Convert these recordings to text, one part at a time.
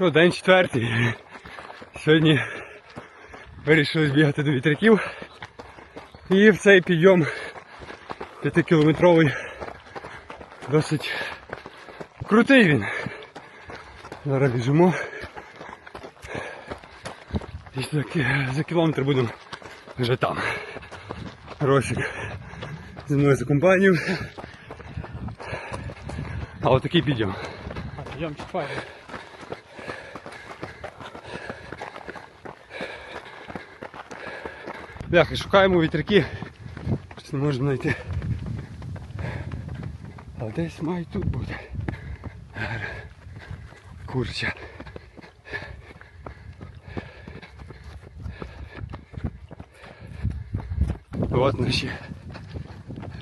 Що, день четвертий. Сьогодні вирішили збігати до вітряків. І в цей підйом п'ятикілометровий досить крутий він. Зараз біжимо. І за, кілометр будемо вже там. Росик зі мною за компанію. А отакий підйом. Йдем чіпай. Бляхи, шукаємо вітряки. Щось не можемо знайти. Але десь має тут бути. Курча. От наші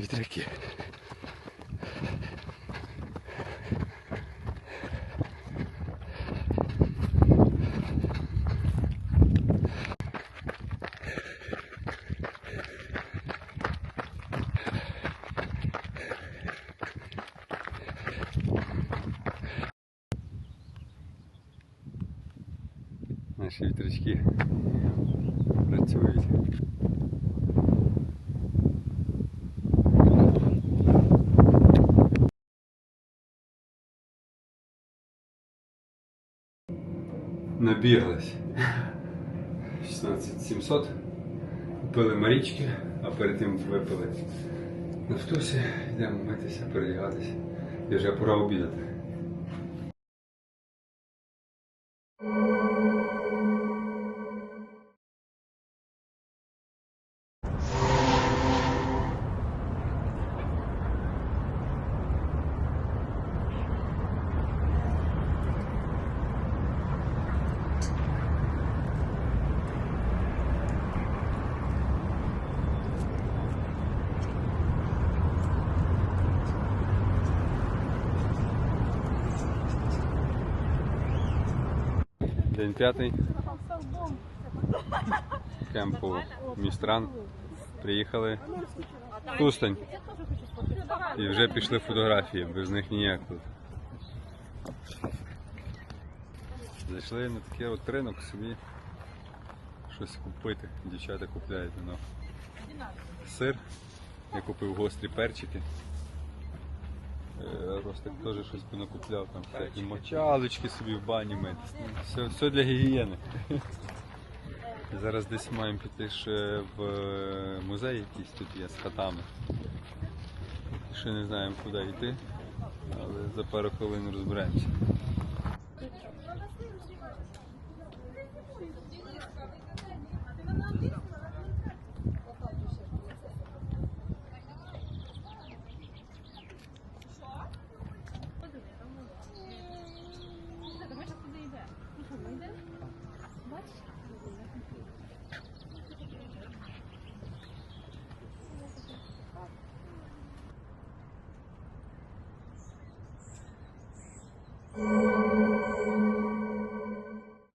вітряки. Наші вітрячки працюють. Набіглись. 16700. Купили марічки, а перед тим випили нафтусі, йдемо митися, передягатися. І вже пора обідати. День п'ятий. Кемпу Містран. Приїхали в Тустань. І вже пішли фотографії, без них ніяк тут. Зайшли на такий от ринок собі щось купити. Дівчата купляють ну. Сир. Я купив гострі перчики. Е, Ростик теж щось понакупляв, там всякі мочалочки собі в бані митись. Все все для гігієни. Зараз десь маємо піти ще в е, музей якийсь тут є з хатами. Ще не знаємо куди йти, але за пару хвилин розберемося.